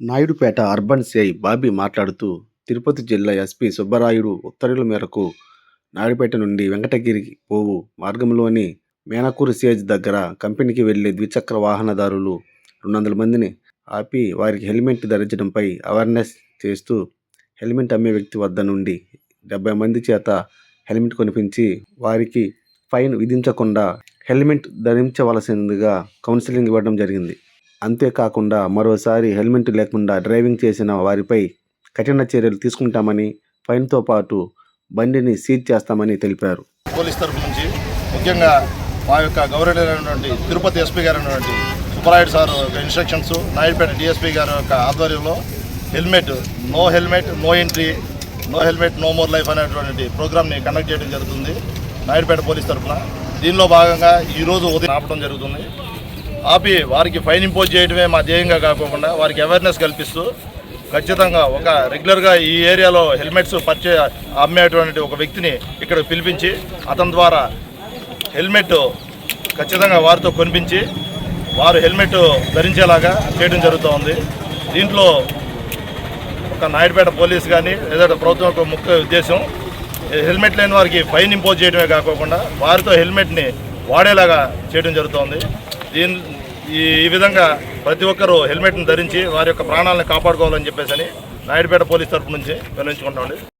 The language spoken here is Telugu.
నాయుడుపేట అర్బన్ సిఐ బాబీ మాట్లాడుతూ తిరుపతి జిల్లా ఎస్పీ సుబ్బరాయుడు ఉత్తర్వుల మేరకు నాయుడుపేట నుండి వెంకటగిరికి పోవు మార్గంలోని మేనకూరు సేజ్ దగ్గర కంపెనీకి వెళ్ళే ద్విచక్ర వాహనదారులు రెండు వందల మందిని ఆపి వారికి హెల్మెట్ ధరించడంపై అవేర్నెస్ చేస్తూ హెల్మెట్ అమ్మే వ్యక్తి వద్ద నుండి డెబ్బై మంది చేత హెల్మెట్ కొనిపించి వారికి ఫైన్ విధించకుండా హెల్మెట్ ధరించవలసిందిగా కౌన్సిలింగ్ ఇవ్వడం జరిగింది. అంతేకాకుండా మరోసారి హెల్మెట్ లేకుండా డ్రైవింగ్ చేసిన వారిపై కఠిన చర్యలు తీసుకుంటామని ఫైన్తో పాటు బండిని సీజ్ చేస్తామని తెలిపారు. పోలీస్ తరఫు నుంచి ముఖ్యంగా మా యొక్క గౌరవనీయులైనటువంటి తిరుపతి ఎస్పీ గారు అయినటువంటి సుబ్బరాయుడు సార్ యొక్క ఇన్స్ట్రక్షన్స్ నాయుడుపేట డిఎస్పీ గారి యొక్క ఆధ్వర్యంలో helmet no helmet no entry no helmet no more life అనేటువంటి ప్రోగ్రామ్ని కండక్ట్ చేయడం జరుగుతుంది నాయుడుపేట పోలీస్ తరఫున. దీనిలో భాగంగా ఈరోజు ఉదయం ఆపడం జరుగుతుంది. ఆపి వారికి ఫైన్ ఇంపోజ్ చేయడమే మా ధ్యేయంగా కాకుండా వారికి అవేర్నెస్ కల్పిస్తూ ఖచ్చితంగా ఒక రెగ్యులర్గా ఈ ఏరియాలో హెల్మెట్స్ పర్చే అమ్మేటువంటి ఒక వ్యక్తిని ఇక్కడ పిలిపించి అతని ద్వారా హెల్మెట్ ఖచ్చితంగా వారితో కొనిపించి వారు హెల్మెట్ ధరించేలాగా చేయడం జరుగుతోంది. దీంట్లో ఒక నాయుడుపేట పోలీస్ కానీ లేదంటే ప్రభుత్వం యొక్క ముఖ్య ఉద్దేశం హెల్మెట్ లేని వారికి ఫైన్ ఇంపోజ్ చేయడమే కాకుండా వారితో హెల్మెట్ని వాడేలాగా చేయడం జరుగుతోంది. దీని ఈ విధంగా ప్రతి ఒక్కరూ హెల్మెట్ను ధరించి వారి యొక్క ప్రాణాలను కాపాడుకోవాలని చెప్పేసి అని నాయుడుపేట పోలీస్ తరపు నుంచి వినియోగించుకుంటామండి